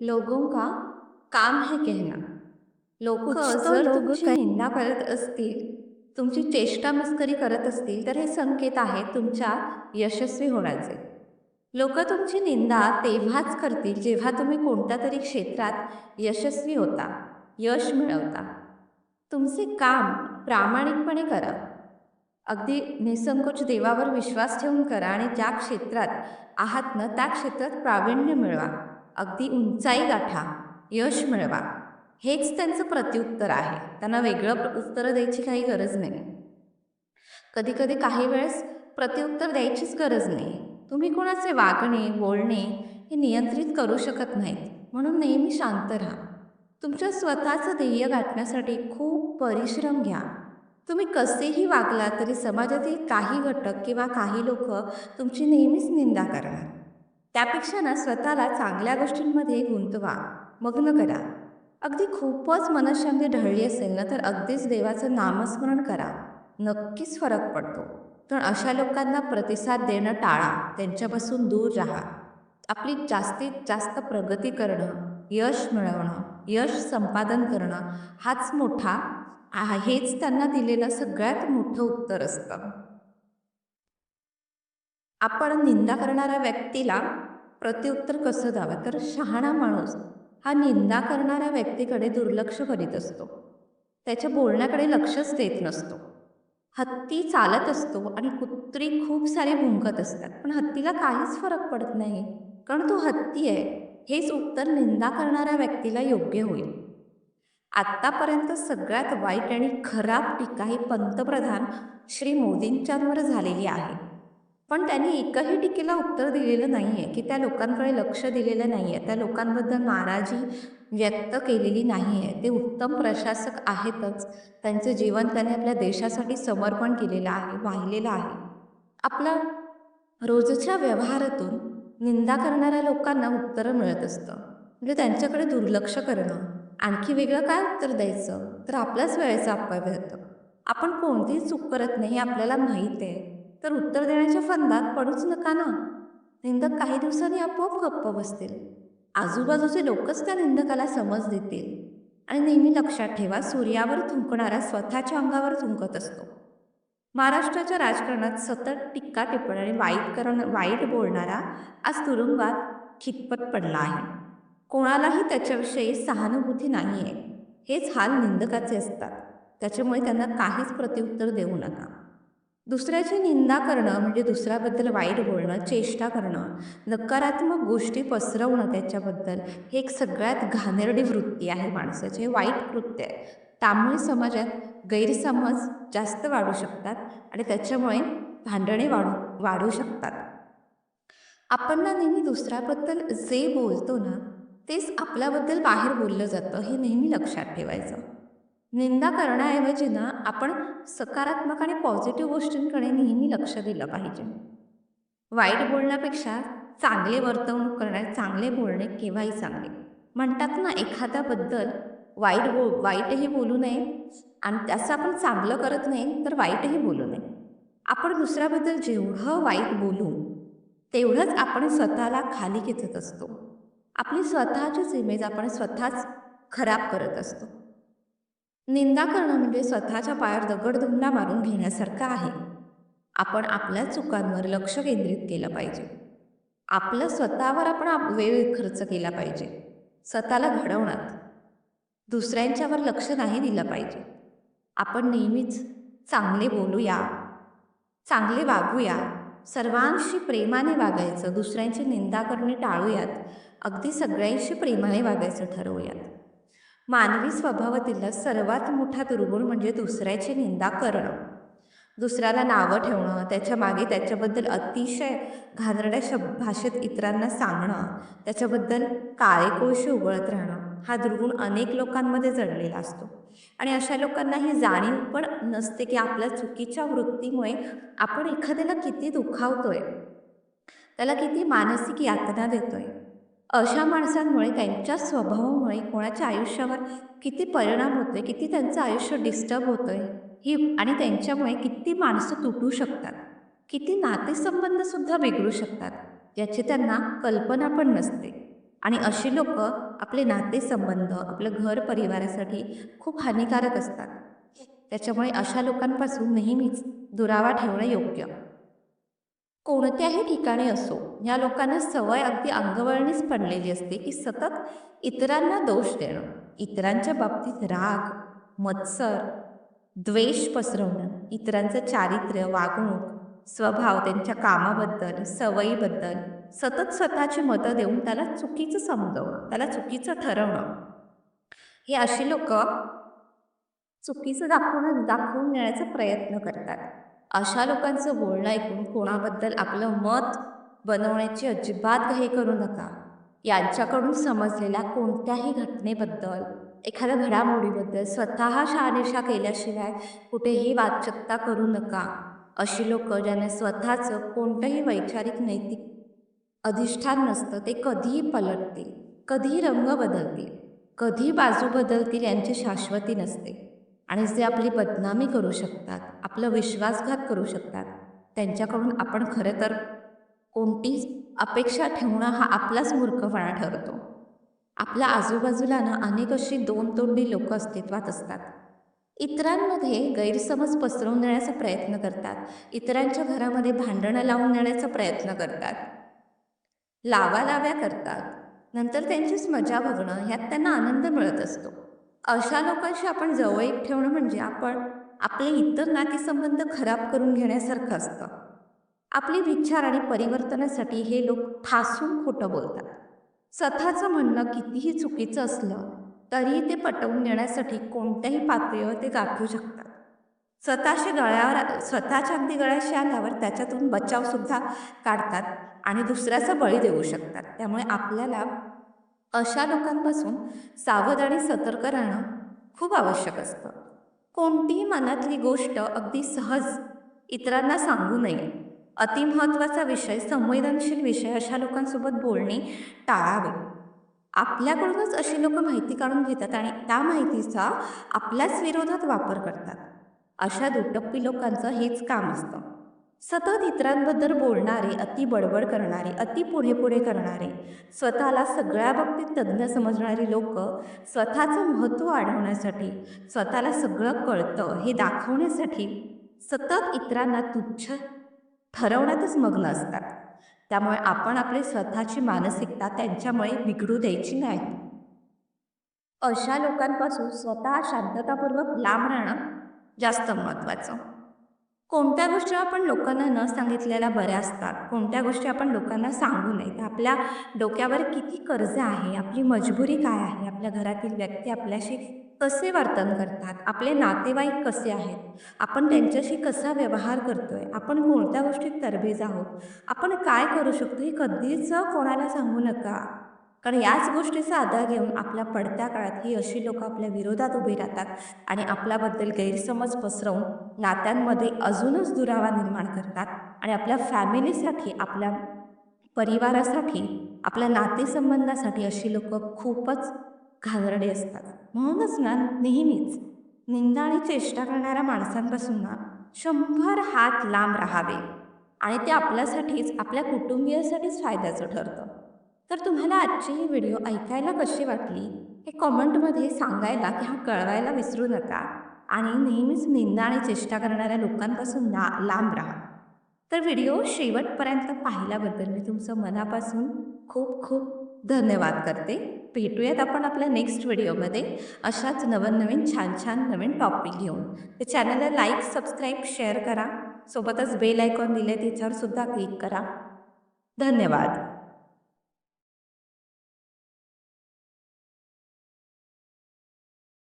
लोगों का काम है कहना। लोक जर निंदा करत असतील तुमची चेष्टा मस्करी करत असतील तर हे संकेत आहेत तुमच्या यशस्वी होण्याचे. लोक तुमची निंदा तेव्हाच करतील जेव्हा तुम्ही कोणत्या तरी क्षेत्रात यशस्वी होता यश मिळवता. तुमचे काम प्रामाणिकपणे करा. अगदी निसंकोच देवावर विश्वास ठेवून करा आणि ज्या क्षेत्रात आहात ना त्या क्षेत्रात प्रावीण्य मिळवा. अगदी उंचाई गाठा यश मिळवा. हेच त्यांचं प्रत्युत्तर आहे. त्यांना वेगळं उत्तरं द्यायची काही गरज नाही. कधी कधी काही वेळेस प्रत्युत्तर द्यायचीच गरज नाही. तुम्ही कोणाचे वागणे बोलणे हे नियंत्रित करू शकत नाहीत. म्हणून नेहमी शांत राहा. तुमच्या स्वतःचं ध्येय गाठण्यासाठी खूप परिश्रम घ्या. तुम्ही कसेही वागला तरी समाजातील काही घटक किंवा काही लोक तुमची नेहमीच निंदा करणार. त्यापेक्षा ना स्वतःला चांगल्या गोष्टींमध्ये गुंतवा. मग्न करा. अगदी खूपच मनशांती ढळली असेल ना तर अगदीच देवाचं नामस्मरण करा. नक्कीच फरक पडतो. पण अशा लोकांना प्रतिसाद देणं टाळा. त्यांच्यापासून दूर राहा. आपली जास्तीत जास्त प्रगती करणं यश मिळवणं यश संपादन करणं हाच मोठा हेच त्यांना दिलेलं सगळ्यात मोठं उत्तर असतं. आपण निंदा करणाऱ्या व्यक्तीला प्रत्युत्तर कसं द्यावं? तर शहाणा माणूस हा निंदा करणाऱ्या व्यक्तीकडे दुर्लक्ष करीत असतो. त्याच्या बोलण्याकडे लक्षच देत नसतो. हत्ती चालत असतो आणि कुत्री खूप सारे भुंकत असतात. पण हत्तीला काहीच फरक पडत नाही. कारण तो हत्ती आहे. हेच उत्तर निंदा करणाऱ्या व्यक्तीला योग्य होईल. आत्तापर्यंत सगळ्यात वाईट आणि खराब टीका ही पंतप्रधान श्री मोदींच्यांवर झालेली आहे. पण त्यांनी एकही टीकेला उत्तर दिलेलं नाही आहे की त्या लोकांकडे लक्ष दिलेलं नाही आहे त्या लोकांबद्दल नाराजी व्यक्त केलेली नाही आहे ते उत्तम प्रशासक आहेतच. त्यांचं जीवन त्याने आपल्या देशासाठी समर्पण केलेलं आहे वाहिलेलं आहे. आपला रोजच्या व्यवहारातून निंदा करणाऱ्या लोकांना उत्तरं मिळत असतं. म्हणजे त्यांच्याकडे दुर्लक्ष करणं. आणखी वेगळं काय उत्तर द्यायचं? तर आपल्याच वेळेचा अपव्य होतं. आपण कोणतीही चूक करत नाही हे आपल्याला माहीत आहे. तर उत्तर देण्याच्या फंदात पडूच नका ना. निंदक काही दिवसांनी आपोआप गप्प बसतील. आजूबाजूचे लोकच त्या निंदकाला समज देतील. आणि नेहमी लक्षात ठेवा सूर्यावर थुंकणारा स्वतःच्या अंगावर थुंकत असतो. महाराष्ट्राच्या राजकारणात सतत टिक्का टिप्पणी आणि वाईट करण वाईट बोलणारा आज तुरुंगात खितपत पडला आहे. कोणालाही त्याच्याविषयी सहानुभूती नाही आहे हेच हाल निंदकाचे असतात. त्याच्यामुळे त्यांना काहीच प्रत्युत्तर देऊ नका. दुसऱ्याची निंदा करणं म्हणजे दुसऱ्याबद्दल वाईट बोलणं चेष्टा करणं नकारात्मक गोष्टी पसरवणं त्याच्याबद्दल हे एक सगळ्यात घाणेरडी वृत्ती आहे माणसाची. हे वाईट कृत्य आहे. त्यामुळे समाजात गैरसमज जास्त वाढू शकतात आणि त्याच्यामुळे भांडणे वाढू वाढू शकतात. आपण ना नेहमी दुसऱ्याबद्दल जे बोलतो ना तेच आपल्याबद्दल बाहेर बोललं जातं हे नेहमी लक्षात ठेवायचं. निंदा करण्याऐवजी ना आपण सकारात्मक आणि पॉझिटिव्ह गोष्टींकडे नेहमी लक्ष दिलं पाहिजे. वाईट बोलण्यापेक्षा चांगले वर्तवणूक करणे चांगले बोलणे केव्हाही चांगले. म्हणतात ना एखाद्याबद्दल वाईट बो वाईटही बोलू नये आणि त्याचं आपण चांगलं करत नाही तर वाईटही बोलू नये. आपण दुसऱ्याबद्दल जेवढं वाईट बोलू तेवढंच आपण स्वतःला खाली खेचत असतो. आपली स्वतःचीच इमेज आपण स्वतःच खराब करत असतो. निंदा करणं म्हणजे स्वतःच्या पायावर दगडधुंडा मारून घेण्यासारखं आहे. आपण आपल्या चुकांवर लक्ष केंद्रित केलं पाहिजे. आपलं स्वतःवर आपण वेळ खर्च केला पाहिजे. स्वतःला घडवण्यात दुसऱ्यांच्यावर लक्ष नाही दिलं पाहिजे. आपण नेहमीच चांगले बोलूया. चांगले वागूया. सर्वांशी प्रेमाने वागायचं. दुसऱ्यांची निंदा करणे टाळूयात. अगदी सगळ्यांशी प्रेमाने वागायचं ठरवूयात. मानवी स्वभावातील सर्वात मोठा दुर्गुण म्हणजे दुसऱ्याची निंदा करणं. दुसऱ्याला नावं ठेवणं त्याच्यामागे त्याच्याबद्दल अतिशय घाणेरड्या शब भाषेत इतरांना सांगणं त्याच्याबद्दल काळे कोळशे उगळत राहणं हा दुर्गुण अनेक लोकांमध्ये जडलेला असतो. आणि अशा लोकांना ही जाणीव पण नसते की आपल्या चुकीच्या वृत्तीमुळे आपण एखाद्याला किती दुखावतोय. त्याला किती मानसिक यातना देतोय. अशा माणसांमुळे त्यांच्या स्वभावामुळे कोणाच्या आयुष्यावर किती परिणाम होतोय किती त्यांचं आयुष्य डिस्टर्ब होतंय ही आणि त्यांच्यामुळे किती माणसं तुटू शकतात किती नातेसंबंधसुद्धा बिघडू शकतात याची त्यांना कल्पना पण नसते. आणि अशी लोक आपले नातेसंबंध आपलं घर परिवारासाठी खूप हानिकारक असतात. त्याच्यामुळे अशा लोकांपासून नेहमीच दुरावा ठेवणं योग्य. कोणत्याही ठिकाणी असो या लोकांना सवय अगदी अंगवळणीच पडलेली असते की सतत इतरांना दोष देणं. इतरांच्या बाबतीत राग मत्सर द्वेष पसरवणं इतरांचं चारित्र्य वागणूक स्वभाव त्यांच्या कामाबद्दल सवयीबद्दल सतत स्वतःची मतं देऊन त्याला चुकीचं समजवणं त्याला चुकीचं ठरवणं. हे अशी लोक चुकीचं दाखवणं दाखवून देण्याचा प्रयत्न करतात. अशा लोकांचं बोलणं ऐकून कोणाबद्दल आपलं मत बनवण्याची अजिबात घाई करू नका. यांच्याकडून समजलेल्या कोणत्याही घटनेबद्दल एखाद्या घडामोडीबद्दल स्वतः शहानिशा केल्याशिवाय कुठेही वाचकता करू नका. अशी लोक ज्यांना स्वतःचं कोणतंही वैचारिक नैतिक अधिष्ठान नसतं ते कधीही पलटतील कधीही रंग बदलतील कधी बाजू बदलतील यांची शाश्वती नसते. आणि जे आपली बदनामी करू शकतात आपलं विश्वासघात करू शकतात त्यांच्याकडून आपण खरं तर कोणतीच अपेक्षा ठेवणं हा आपलाच मूर्खपणा ठरतो. आपल्या आजूबाजूला ना अनेक अशी दोन तोंडी लोक अस्तित्वात असतात. इतरांमध्ये गैरसमज पसरवून देण्याचा प्रयत्न करतात. इतरांच्या घरामध्ये भांडणं लावून देण्याचा प्रयत्न करतात. लावालाव्या करतात. नंतर त्यांचीच मजा बघणं ह्यात त्यांना आनंद मिळत असतो. अशा लोकांशी आपण जवळीक ठेवणं म्हणजे आपण आपले इतर नातेसंबंध खराब करून घेण्यासारखं असतं. आपले विचार आणि परिवर्तनासाठी हे लोक ठासून खोटं बोलतात. स्वतःचं म्हणणं कितीही चुकीचं असलं तरीही ते पटवून देण्यासाठी कोणत्याही पातळीवर ते गाठू शकतात. स्वतःशी गळ्यावर स्वतःच्या अगदी गळ्याशी आल्यावर त्याच्यातून बचावसुद्धा काढतात आणि दुसऱ्याचा बळी देऊ शकतात. त्यामुळे आपल्याला अशा लोकांपासून सावध आणि सतर्क राहणं खूप आवश्यक असतं. कोणतीही मनातली गोष्ट अगदी सहज इतरांना सांगू नये. अतिमहत्त्वाचा विषय संवेदनशील विषय अशा लोकांसोबत बोलणे टाळावे. आपल्याकडूनच अशी लोक माहिती काढून घेतात आणि त्या माहितीचा आपल्याच विरोधात वापर करतात. अशा दुटप्पी लोकांचं हेच काम असतं. सतत इतरांबद्दल बोलणारे अति बडबड करणारे अति पुढे पुढे करणारे स्वतःला सगळ्या बाबतीत तज्ज्ञ समजणारी लोक स्वतःचं महत्त्व वाढवण्यासाठी स्वतःला सगळं कळतं हे दाखवण्यासाठी सतत इतरांना तुच्छ ठरवण्यातच मग्न असतात. त्यामुळे आपण आपली स्वतःची मानसिकता त्यांच्यामुळे बिघडू द्यायची नाही. अशा लोकांपासून स्वतः शांततापूर्वक लांब राहणं जास्त महत्त्वाचं. कोणत्या गोष्टी आपण लोकांना न सांगितलेल्या बऱ्या असतात? कोणत्या गोष्टी आपण लोकांना सांगू नये आपल्या डोक्यावर किती कर्ज आहे? आपली मजबुरी काय आहे? आपल्या घरातील व्यक्ती आपल्याशी कसे वर्तन करतात? आपले नातेवाईक कसे आहेत? आपण त्यांच्याशी कसा व्यवहार करतोय? आपण कोणत्या गोष्टीत तरबेज आहोत? आपण काय करू शकतो? हे कधीच कोणाला सांगू नका. कारण याच गोष्टीचा आधार घेऊन आपल्या पडत्या काळात ही अशी लोक आपल्या विरोधात उभी राहतात आणि आपल्याबद्दल गैरसमज पसरवून नात्यांमध्ये अजूनच दुरावा निर्माण करतात आणि आपल्या फॅमिलीसाठी आपल्या परिवारासाठी आपल्या नातेसंबंधासाठी अशी लोक खूपच घाबरडे असतात. म्हणूनच ना नेहमीच निंदा आणि चेष्टा करणाऱ्या माणसांपासून ना शंभर हात लांब राहावे आणि ते आपल्यासाठीच आपल्या कुटुंबियासाठीच फायद्याचं ठरतं. तर तुम्हाला आजची ही व्हिडिओ ऐकायला कशी वाटली? हे कॉमेंटमध्ये सांगायला किंवा कळवायला विसरू नका. आणि नेहमीच निंदा आणि चेष्टा करणाऱ्या लोकांपासून ना लांब राहा. तर व्हिडिओ शेवटपर्यंत पाहिल्याबद्दल मी तुमचं मनापासून खूप खूप धन्यवाद करते. भेटूयात आपण आपल्या नेक्स्ट व्हिडिओमध्ये. अशाच नवनवीन छान छान नवीन टॉपिक घेऊन. ते चॅनलला लाईक सबस्क्राईब शेअर करा. सोबतच बेल आयकॉन दिले त्याच्यावर सुद्धा क्लिक करा. धन्यवाद.